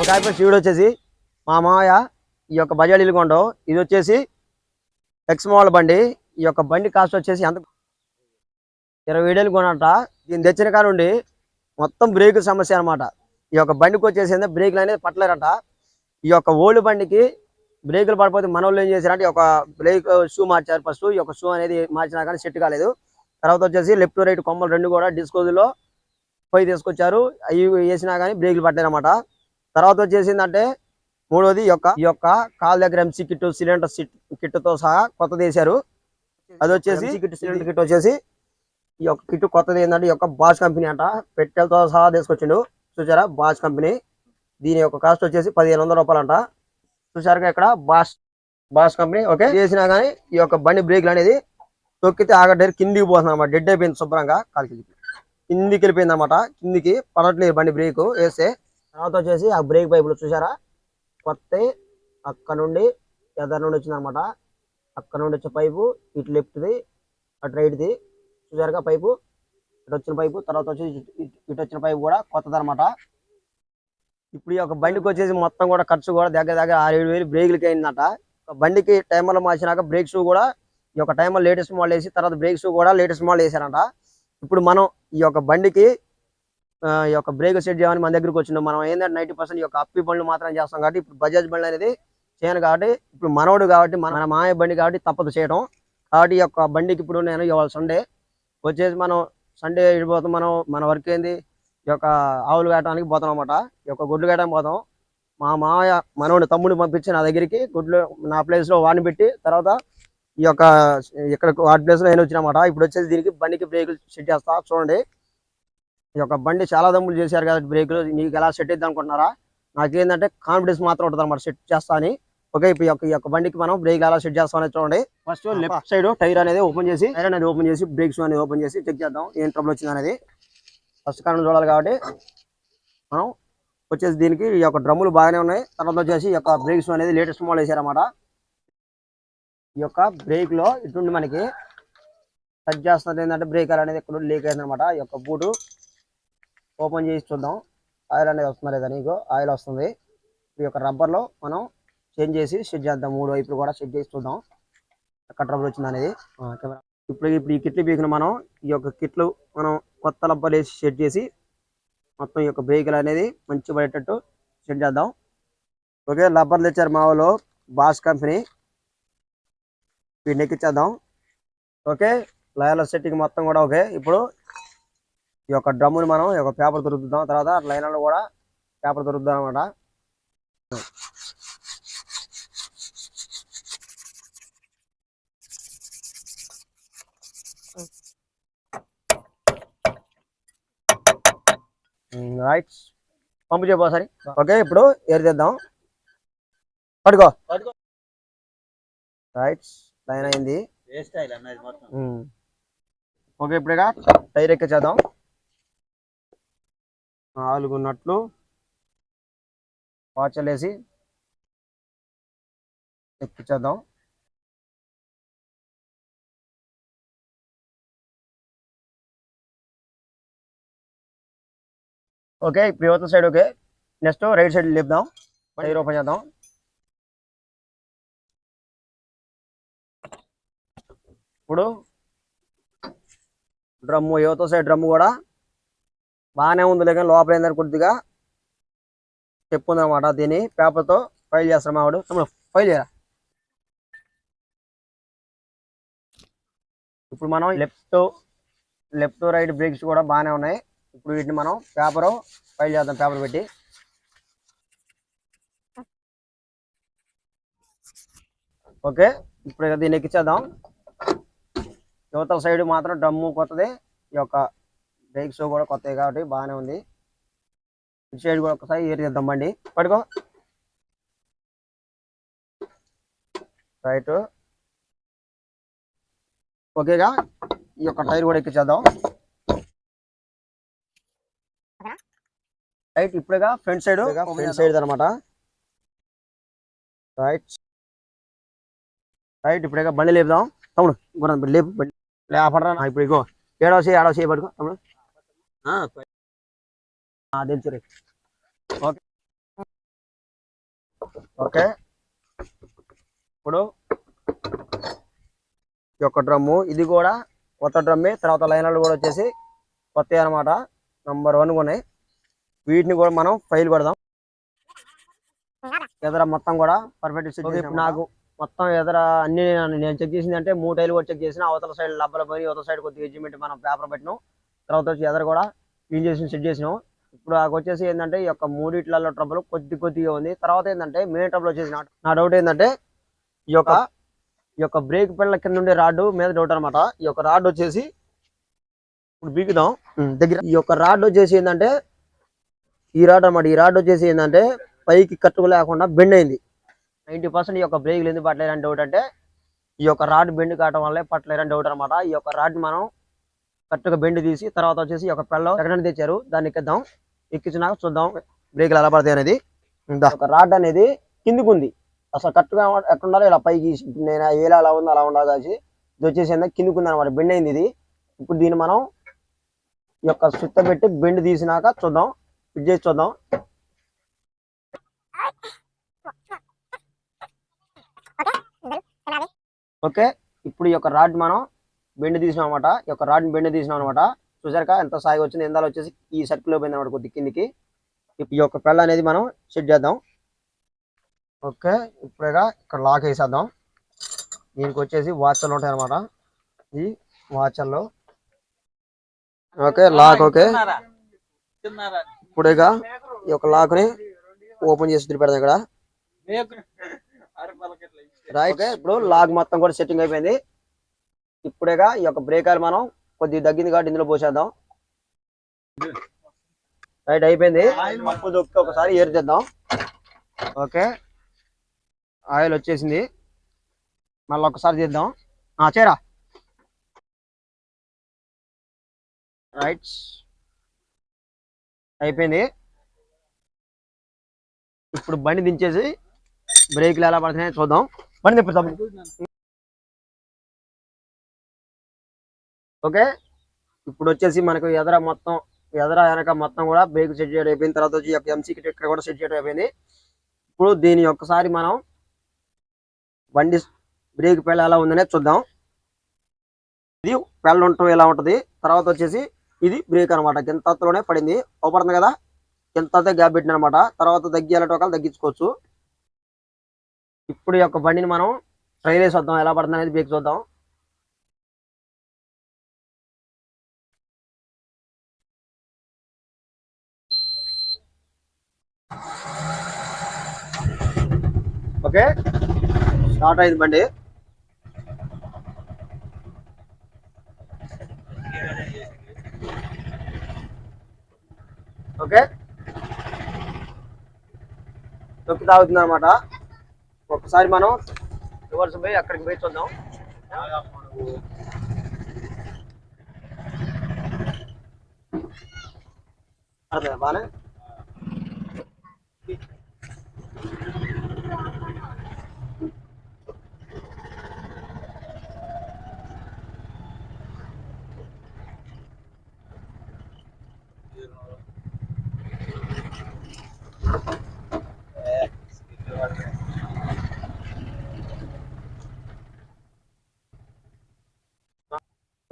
ఒక ఆయన శివుడు వచ్చేసి మా మామయ్య ఈ యొక్క బజాజ్ ఇల్లుకొండో ఇది వచ్చేసి ఎక్స్ మోడల్ బండి. ఈ యొక్క బండి కాస్ట్ వచ్చేసి ఎంత? ఇరవై ఏడేళ్ళు కొనట దీన్ని తెచ్చిన కాడ నుండి మొత్తం బ్రేక్ సమస్య అన్నమాట. ఈ యొక్క బండికి వచ్చేసి బ్రేక్లు అనేది పట్టలేరట ఈ యొక్క ఓల్డ్ బండికి బ్రేకులు పడిపోతే మన వాళ్ళు ఏం చేశారంటే ఈ బ్రేక్ షూ మార్చారు ఫస్ట్ ఈ యొక్క షూ అనేది మార్చినా కానీ సెట్ కాలేదు. తర్వాత వచ్చేసి లెఫ్ట్ రైట్ కొమ్మలు రెండు కూడా డిస్కోజ్లో పోయి తీసుకొచ్చారు. అవి వేసినా కానీ బ్రేకులు పట్టారన్నమాట తర్వాత వచ్చేసిందంటే మూడోది యొక్క ఈ యొక్క కాల్ దగ్గర ఎంసీ కిట్ సిలిండర్ కిట్తో సహా కొత్తది వేశారు. అది వచ్చేసి కిట్ సిలిండర్ కిట్ వచ్చేసి ఈ యొక్క కిట్ కొత్తది ఏంటంటే ఈ యొక్క బాష్ కంపెనీ అంట. పెట్టెలతో సహా తీసుకొచ్చిండు. చూసారా? బాష్ కంపెనీ దీని యొక్క కాస్ట్ వచ్చేసి పదిహేను వందల రూపాయలు అంట చూసారుగా ఇక్కడ? Bosch Bosch company okay? చేసినా కానీ ఈ యొక్క బండి బ్రేక్లు అనేది తొక్కితే ఆగడ్డారు కిందికి పోతుంది అనమాట డెడ్ అయిపోయింది శుభ్రంగా. కాలికి కిందికి వెళ్ళిపోయింది అనమాట కిందికి పడట్లేదు బండి బ్రేక్ వేస్తే. తర్వాత వచ్చేసి ఆ బ్రేక్ పైపులు చూసారా కొత్త అక్కడ నుండి ఎదర్ నుండి వచ్చింది అనమాట అక్కడ నుండి వచ్చే పైపు ఇటు లెఫ్ట్ది అటు రైట్ది. చూసారుగా పైపు? ఇటు వచ్చిన పైపు తర్వాత వచ్చి ఇటు- వచ్చిన పైపు కూడా కొత్తది అనమాట ఇప్పుడు ఈ యొక్క బండికి వచ్చేసి మొత్తం కూడా ఖర్చు కూడా దగ్గర దగ్గర ఆరు ఏడు వేలు బ్రేకులకి అయిందట. బండికి టైమర్లు మార్చినాక బ్రేక్ షూ కూడా ఈ యొక్క టైమర్ లేటెస్ట్ మోడల్ వేసి తర్వాత బ్రేక్ షూ కూడా లేటెస్ట్ మోడల్ వేసారంట ఇప్పుడు మనం ఈ యొక్క బండికి ఈ యొక్క బ్రేక్ సెట్ చేయమని మన దగ్గరికి వచ్చినాం. మనం ఏంటంటే నైన్టీ పర్సెంట్ ఈ యొక్క అప్పి బండ్లు మాత్రం చేస్తాం కాబట్టి ఇప్పుడు బజాజ్ బండ్లు అనేది చేయను కాబట్టి ఇప్పుడు మనోడు కాబట్టి మన మాయ బండి కాబట్టి తప్పదు చేయడం కాబట్టి ఈ యొక్క బండికి ఇప్పుడు నేను ఇవాళ సండే వచ్చేసి మనం సండే వెళ్ళిపోతాం మనం మన వర్క్ ఏంది? ఈ యొక్క ఆవులు వేయడానికి పోతాం అనమాట ఈ యొక్క గుడ్లు వేయడానికి పోతాం. మా మామయ్య మనోడి తమ్ముడిని పంపించి నా దగ్గరికి గుడ్లు నా ప్లేస్లో లో వాడిని పెట్టి తర్వాత ఈ యొక్క ఇక్కడ వాడి place లో నేను వచ్చినమాట. ఇప్పుడు వచ్చేసి దీనికి బండికి బ్రేకులు సెట్ చేస్తా. చూడండి. ఈ యొక్క బండి చాలా దమ్ములు చేశారు కదా బ్రేకులు నీకు ఎలా సెట్ అవుతుంది అనుకుంటున్నారా? నాకేంటంటే కాన్ఫిడెన్స్ మాత్రం ఉంటుంది అనమాట సెట్ చేస్తా అని. ఓకే ఇప్పుడు ఈ యొక్క- ఈ యొక్క బండికి మనం బ్రేక్ ఎలా సెట్ చేస్తామని చూడండి. ఫస్ట్ లెఫ్ట్ సైడ్ టైర్ అనేది ఓపెన్ చేసి టైర్ అనేది ఓపెన్ చేసి బ్రేక్స్ అనేది ఓపెన్ చేసి చెక్ చేద్దాం. ఏం ట్రబుల్ వచ్చింది అనేది. ఫస్ట్ కారణం చూడాలి కాబట్టి మనం వచ్చేసి దీనికి ఈ యొక్క డ్రమ్ములు బాగానే ఉన్నాయి. తర్వాత వచ్చేసి ఈ యొక్క బ్రేక్స్ అనేది లేటెస్ట్ మోడల్ వేసారన్నమాట. ఈ యొక్క బ్రేక్లో ఇటువంటి మనకి టచ్ చేస్తున్నది ఏంటంటే బ్రేక్ అనేది ఇక్కడ లీక్ అయిందనమాట ఈ యొక్క బూటు ఓపెన్ చేసి చూద్దాం. ఆయిల్ అనేది వస్తుందా లేదా నీకు? ఆయిల్ వస్తుంది. ఈ యొక్క రబ్బర్లో లో మనం చేంజ్ చేసి సెట్ చేద్దాం. మూడు వైపులు కూడా సెట్ చేసి చూద్దాం. ఎక్కడ రబ్బర్ వచ్చింది అనేది. కెమెరా ఇప్పుడు ఇప్పుడు ఈ కిట్లు పీకిన మనం ఈ యొక్క కిట్లు మనం కొత్త రబ్బర్ వేసి సెట్ చేసి మొత్తం ఈ యొక్క బ్రేకులు అనేది మంచి పడేటట్టు సెట్ చేద్దాం. ఓకే రబ్బర్లు తెచ్చారు మా వాళ్ళు. బాస్ కంపెనీ వీటిని ఎక్కించేద్దాం ఓకే? లైన్ల సెట్టింగ్ మొత్తం కూడా ఓకే. ఇప్పుడు ఈ యొక్క డ్రమ్ముని మనం ఈ యొక్క పేపర్ దొరుకుతాం తర్వాత లైన్లో కూడా పేపర్ దొరుకుతాం అనమాట రైట్. పంపు చెప్పు సరే ఓకే ఇప్పుడు ఎరిదిద్దాం పడుకో రైట్. లైన్ అయింది. ఓకే ఇప్పుడుగా టైర్ ఎక్కించేద్దాం నాలుగు నట్లు. వాచలేసి ఎక్కించేద్దాం ఓకే ఇప్పుడు యువత side okay. Next right side లేపుదాం. Tyre open చేద్దాం. ఇప్పుడు డ్రమ్ము యువత సైడ్ డ్రమ్ము కూడా బాగానే ఉంది లేక లోపల ఏందని కొద్దిగా చెప్పు ఉందన్నమాట దీన్ని పేపర్తో ఫైల్ చేస్తాం ఆవిడ ఫైల్ చేయరా ఇప్పుడు మనం లెఫ్ట్ లెఫ్ట్ రైట్ బ్రేక్స్ కూడా బాగానే ఉన్నాయి. ఇప్పుడు వీటిని మనం పేపర్ ఫైల్ చేద్దాం పేపర్ పెట్టి. ఓకే ఇప్పుడు దీన్ని ఎక్కిచ్చేద్దాం. యువతల సైడ్ మాత్రం డ్రమ్ము కొత్తది. ఈ యొక్క బ్రేక్స్ కూడా కొత్తవి కాబట్టి బాగానే ఉంది. ఇటు సైడ్ కూడా ఒకసారి ఏరి చేద్దాం బండి. పడుకో రైట్. ఓకేగా? ఈ యొక్క టైర్ కూడా ఎక్కించేద్దాం రైట్ ఇప్పుడుగా ఫ్రంట్ సైడ్. ఫ్రంట్ సైడ్ అనమాట రైట్. రైట్ ఇప్పుడుగా బండి లేపుదాం. తమ్ముడు గుర్రం బండి లేపు బండి. లేపడరా నా ఇప్పుడు ఇగో ఏడవ చేయి పడుకో తమ్ముడు తెలుసు రే ఓకే ఓకే ఇప్పుడు ఈ యొక్క డ్రమ్ము ఇది కూడా కొత్త డ్రమ్మే తర్వాత లైనర్లు కూడా వచ్చేసి కొత్త అనమాట నంబర్ వన్ ఉన్నాయి వీటిని కూడా మనం ఫైల్ కొడదాం ఎదర మొత్తం కూడా పర్ఫెక్ట్ నాకు మొత్తం ఎదర అన్ని నేను చెక్ చేసింది అంటే మూడు టైలు కూడా చెక్ చేసిన అవతల సైడ్ లబ్బల పోయి అవతల సైడ్ కొద్దిగా ఎడ్జిమెంట్ మనం పేపర్ పెట్టినాం. తర్వాత వచ్చి ఎదర కూడా క్లీన్ చేసి సెట్ చేసినాం. ఇప్పుడు నాకు వచ్చేసి ఏంటంటే ఈ యొక్క మూడిట్లలో ట్రబుల్ కొద్ది కొద్దిగా ఉంది. తర్వాత ఏంటంటే మెయిన్ ట్రబుల్ వచ్చేసి నా- డౌట్ ఏంటంటే ఈ యొక్క ఈ యొక్క బ్రేక్ పిల్లల కింద ఉండే రాడ్ మీద డౌట్ అనమాట ఈ యొక్క రాడ్ వచ్చేసి ఇప్పుడు బీగుదాం. దగ్గర ఈ యొక్క రాడ్ వచ్చేసి ఏంటంటే ఈ రాడ్ అన్నమాట. ఈ రాడ్ వచ్చేసి ఏంటంటే పైకి కట్టుకు లేకుండా బెండ్ అయింది. నైంటీ పర్సెంట్ ఈ యొక్క బ్రేకులు ఎందుకు పట్టలేరని డౌట్ అంటే ఈ యొక్క రాడ్ బెండ్ కావడం వల్లే పట్టలేరని డౌట్ అనమాట ఈ యొక్క రాడ్ మనం కరెక్ట్గా బెండ్ తీసి తర్వాత వచ్చేసి ఈ యొక్క పెళ్ళం ఎక్కడ తెచ్చారు. దాన్ని ఎక్కిద్దాం. ఎక్కించినాక చూద్దాం బ్రేకులు ఎలా పడతాయి అనేది. ఒక రాడ్ అనేది కిందికి ఉంది. అసలు కరెక్ట్గా ఎక్కడ ఉండాలో? ఇలా పైకి నేను ఏలా అలా ఉందో అలా ఉండాలి కాసి ఇది వచ్చేసి ఏంటంటే కిందికి ఉంది అనమాట బెండ్ అయింది ఇది. ఇప్పుడు దీన్ని మనం ఈ యొక్క సుత్త పెట్టి బెండ్ తీసినాక చూద్దాం. ఫిట్ చేసి చూద్దాం. ఓకే? ఇప్పుడు ఈ యొక్క రాడ్ మనం బెండ్ తీసినాం అనమాట ఈ యొక్క రాడ్ బెండ్ తీసినాం అనమాట చూసారుక ఎంత సాగి వచ్చింది? ఎందాలు వచ్చేసి ఈ సర్కిల్ పోయింది అనమాట కొద్ది కిందికి. ఇప్పుడు ఈ యొక్క పెళ్ళ అనేది మనం సెట్ చేద్దాం. ఓకే? ఇప్పుడేగా ఇక్కడ లాక్ వేసేద్దాం. దీనికి వచ్చేసి వాచర్లు ఉంటాయి అనమాట ఈ వాచర్లు ఓకే లాక్ ఓకే? ఇప్పుడేగా ఈ యొక్క లాక్ని ఓపెన్ చేసి తిరిగి పెడదాం ఇక్కడ ఓకే ఇప్పుడు లాగ్ మొత్తం కూడా సెట్టింగ్ అయిపోయింది. ఇప్పుడేగా ఈ యొక్క బ్రేక్ ఆయిల్ మనం కొద్దిగా తగ్గింది కాబట్టి ఇందులో పోసేద్దాం. రైట్ అయిపోయింది. అప్పు దొక్కి ఒకసారి ఏరు చేద్దాం. ఓకే ఆయిల్ వచ్చేసింది. మళ్ళీ ఒకసారి చేద్దాం. ఆ, చేరా. రైట్ అయిపోయింది. ఇప్పుడు బండి దించేసి బ్రేక్లు ఎలా పడుతున్నాయో చూద్దాం. బండి తిప్పు ఓకే ఇప్పుడు వచ్చేసి మనకు ఎదర మొత్తం ఎదర వెనక మొత్తం కూడా బ్రేక్ సెట్ చేయడం అయిపోయిన తర్వాత వచ్చి ఎంసీకి ఇక్కడ కూడా సెట్ చేయడం అయిపోయింది. ఇప్పుడు దీని ఒక్కసారి మనం బండి బ్రేక్ పేల ఎలా ఉందనే చూద్దాం. ఇది పేల ఉండటం ఎలా ఉంటది? తర్వాత వచ్చేసి ఇది బ్రేక్ అనమాట గింతలోనే పడింది. అవపడుతుంది కదా? గింత గ్యాప్ పెట్టిన అనమాట తర్వాత తగ్గియాలంటే ఒకళ్ళు తగ్గించుకోవచ్చు. ఇప్పుడు యొక్క బండిని మనం ట్రైల్ వేసి వద్దాం ఎలా పడుతుంది అనేది బ్రేక్ చూద్దాం. ఓకే. స్టార్ట్ అయింది బండి. ఓకే. తొక్కి తాగుతుంది అనమాట ఒకసారి మనం రివర్స్ పోయి అక్కడికి పోయి చూద్దాం. అదే బానే.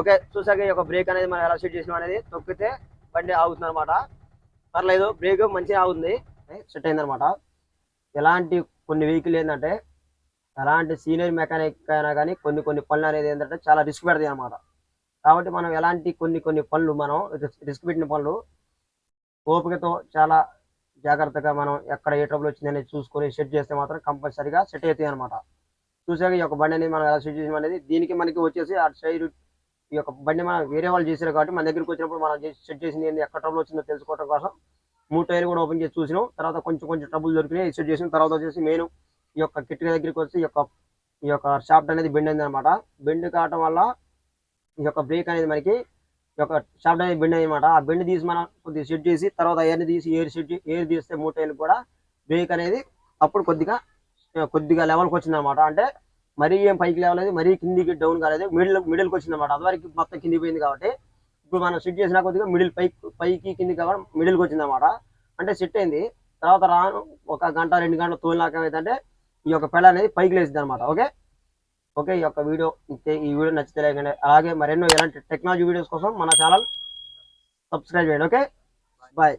ఓకే చూసాక ఈ యొక్క బ్రేక్ అనేది మనం ఎలా సెట్ చేసినాం అనేది తొక్కితే బండి ఆగుతుంది అనమాట పర్లేదు బ్రేక్ మంచిగా ఆగుతుంది సెట్ అయింది అనమాట ఎలాంటి కొన్ని వెహికల్ ఏంటంటే ఎలాంటి సీనియర్ మెకానిక్ అయినా కానీ కొన్ని కొన్ని పనులు అనేది ఏంటంటే చాలా రిస్క్ పెడతాయి అనమాట కాబట్టి మనం ఎలాంటి కొన్ని కొన్ని పనులు మనం రిస్క్ పెట్టిన పనులు ఓపికతో చాలా జాగ్రత్తగా మనం ఎక్కడ ఏ ట్రబుల్ వచ్చిందనేది చూసుకొని సెట్ చేస్తే మాత్రం కంపల్సరీగా సెట్ అవుతాయి అనమాట చూసాక ఈ యొక్క బండి అనేది మనం ఎలా సెట్ చేసాం అనేది దీనికి మనకి వచ్చేసి అటు సైడ్ ఈ యొక్క బండి మనం వేరే వాళ్ళు చేశారు కాబట్టి మన దగ్గరికి వచ్చినప్పుడు మనం సెట్ చేసింది ఏంది ఎక్కడ ట్రబుల్ వచ్చిందో తెలుసుకోవడం కోసం మూడు టైర్లు కూడా ఓపెన్ చేసి చూసినాం. తర్వాత కొంచెం కొంచెం ట్రబుల్ దొరికినాయి సెట్ చేసిన. తర్వాత వచ్చేసి మెయిన్ ఈ యొక్క కిట్ దగ్గరికి వచ్చి ఈ యొక్క ఈ యొక్క షాఫ్ట్ అనేది బెండ్ అయింది అనమాట బెండ్ కావటం వల్ల ఈ యొక్క బ్రేక్ అనేది మనకి ఈ యొక్క షాఫ్ట్ అనేది బెండ్ అనమాట ఆ బెండ్ తీసి మనం కొద్దిగా సెట్ చేసి తర్వాత ఎయిర్ని తీసి ఎయిర్ సెట్ ఎయిర్ తీస్తే మూడు టైర్లు కూడా బ్రేక్ అనేది అప్పుడు కొద్దిగా కొద్దిగా లెవెల్కి వచ్చింది అనమాట అంటే మరీ ఏం పైకి లేవలేదు మరీ కిందికి డౌన్ కాలేదు. మిడిల్ మిడిల్కి వచ్చింది అనమాట అదివరకు మొత్తం కిందికి పోయింది కాబట్టి ఇప్పుడు మనం సెట్ చేసిన కొద్దిగా మిడిల్ పైకి పైకి కిందికి కాబట్టి మిడిల్కి వచ్చింది అనమాట అంటే సెట్ అయింది. తర్వాత రాను ఒక గంట రెండు గంటలు తోలినాక ఏంటంటే ఈ యొక్క పెళ్ళ అనేది పైకి లేచింది అనమాట ఓకే? ఓకే ఈ యొక్క వీడియో ఈ వీడియో నచ్చితే లేకండి అలాగే మరెన్నో ఇలాంటి టెక్నాలజీ వీడియోస్ కోసం మన ఛానల్ సబ్స్క్రైబ్ చేయండి. ఓకే? బాయ్